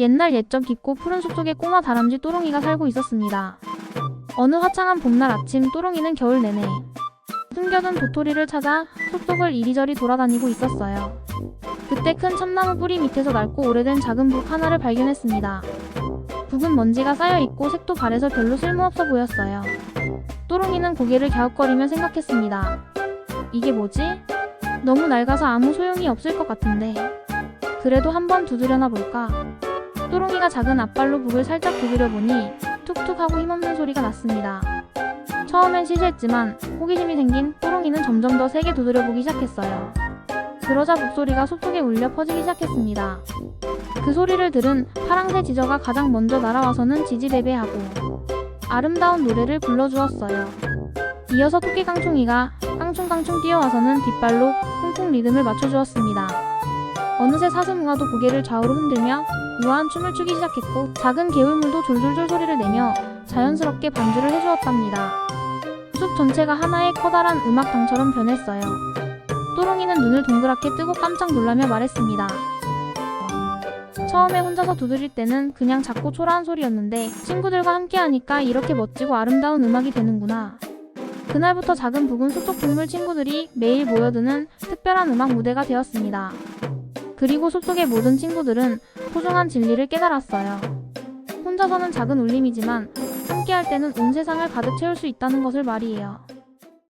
옛날 옛적 깊고 푸른 숲속에 꼬마 다람쥐 또롱이가 살고 있었습니다. 어느 화창한 봄날 아침 또롱이는 겨울 내내 숨겨둔 도토리를 찾아 숲속을 이리저리 돌아다니고 있었어요. 그때 큰 참나무 뿌리 밑에서 낡고 오래된 작은 북 하나를 발견했습니다. 북은 먼지가 쌓여있고 색도 바래서 별로 쓸모없어 보였어요. 또롱이는 고개를 갸웃거리며 생각했습니다. 이게 뭐지? 너무 낡아서 아무 소용이 없을 것 같은데. 그래도 한번 두드려나 볼까? 또롱이가 작은 앞발로 북을 살짝 두드려 보니 툭툭 하고 힘없는 소리가 났습니다. 처음엔 시시했지만 호기심이 생긴 또롱이는 점점 더 세게 두드려 보기 시작했어요. 그러자 북소리가 숲속에 울려 퍼지기 시작했습니다. 그 소리를 들은 파랑새 지저가 가장 먼저 날아와서는 지지배배하고 아름다운 노래를 불러주었어요. 이어서 토끼 깡충이가 깡충깡충 뛰어와서는 뒷발로 쿵쿵 리듬을 맞춰주었습니다. 어느새 사슴우아도 고개를 좌우로 흔들며 우아한 춤을 추기 시작했고 작은 개울물도 졸졸졸 소리를 내며 자연스럽게 반주를 해주었답니다. 숲 전체가 하나의 커다란 음악당처럼 변했어요. 또롱이는 눈을 동그랗게 뜨고 깜짝 놀라며 말했습니다. 처음에 혼자서 두드릴 때는 그냥 작고 초라한 소리였는데 친구들과 함께 하니까 이렇게 멋지고 아름다운 음악이 되는구나. 그날부터 작은 붉은 숲속 동물 친구들이 매일 모여드는 특별한 음악 무대가 되었습니다. 그리고 숲속의 모든 친구들은 소중한 진리를 깨달았어요. 혼자서는 작은 울림이지만 함께할 때는 온 세상을 가득 채울 수 있다는 것을 말이에요.